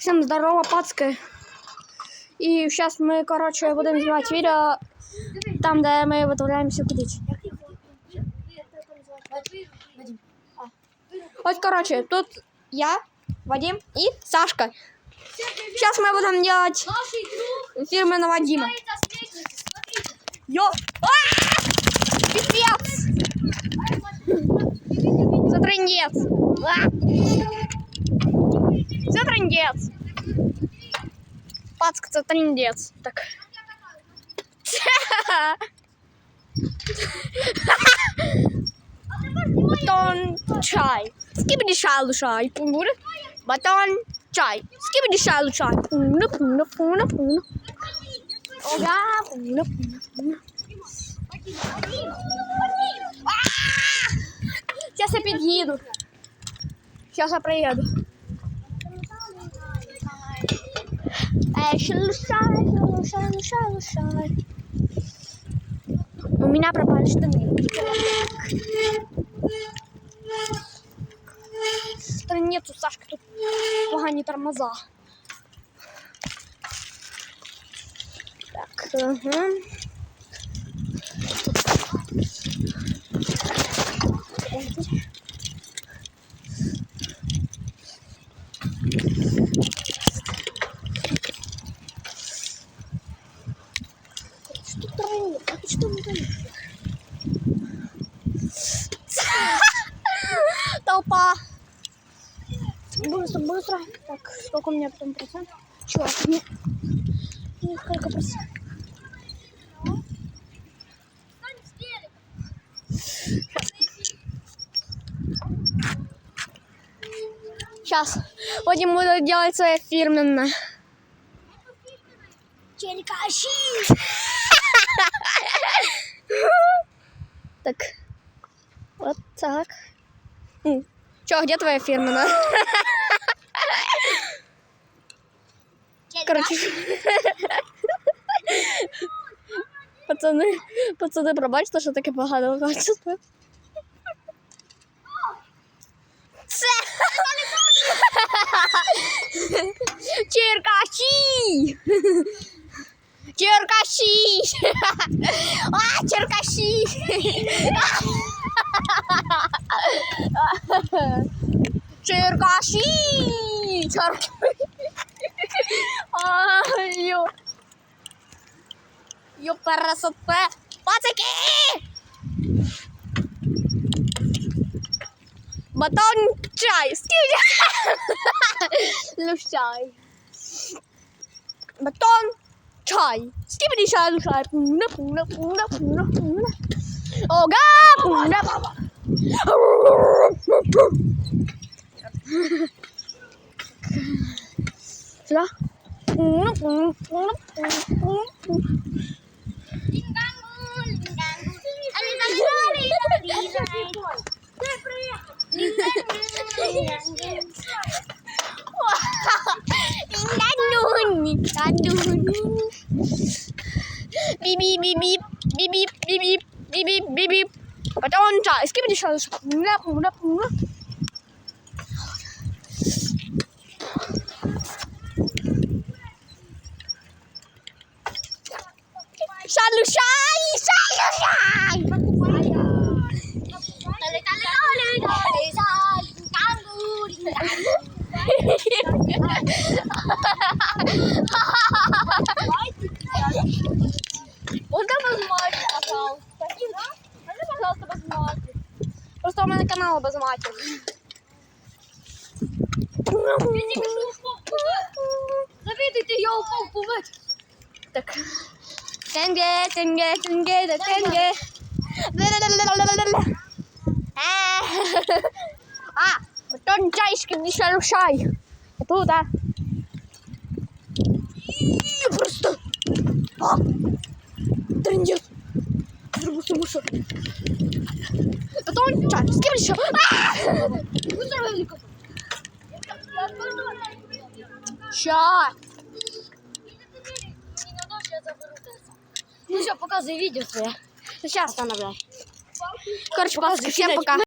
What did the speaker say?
Всем здорово, пацки. И сейчас мы, короче, будем снимать видео там, где мы виготовляємося кудись. Вот, короче, тут я, Вадим и Сашка. Сейчас мы будем делать Наший друг фирменного Дима. это смотрите, смотрите. Йо! Пипец! За трындец! А! За трындец! Пацк, це трындец. Так. Батон, чай. Скибиди шалу чай. Буде? Батон, чай. Скибиди шалу чай. Пуна, пуна, пуна, пуна. Ога, пуна, пуна, пуна. Сейчас я під'їду. Сейчас я приеду. шелушай, шелушай, шелушай, шелушай. У меня пропали штаны. Странец у Сашки тут погані тормоза. Так, ага. Что не тренер? Толпа. Быстро, быстро. Так, сколько у меня потом процент? Чувак, мне... сколько телек. Сейчас. Будем буду делать свое фирменное. Черкаши. Так. Вот так. М. Чё, где твоя фирменная? Короче. Пацаны, пацаны, пробачте, що таке погано качество. Це... Черкаші! Черкаші! А, черкаші! Черкаші! Черкаші! Ай, ё. Ё, красота! Пацаки! Батон чай! Скидя! Лущай. Батон Chai. Stephen is shadow chai. Puna puna puna puna puna. Oh god, puna puna. 是啊，嗯，嗯，嗯，嗯，嗯。 ดูนี่บีบีบีบีบีบีบีบีบีบีบีบีปะจอนจ่าสกิปดิฉันแล้วผมแล้วผมแล้วชาลูกชายชายลูกชายตะเลยตะเลยตะเลยตะเลยตะเลยตะเลย Просто у мене канал без матів. Завидуйте, я упал повыть. Так. Тенге, тенге, тенге, да тенге. А, батон чайський не шалушай. Тут, а. Просто. А. Рубуса, рубуса. Батон чай, с кем еще? Ща. Ну все, показывай видео своє. Сейчас остановляй. Короче, показывай. Всем пока.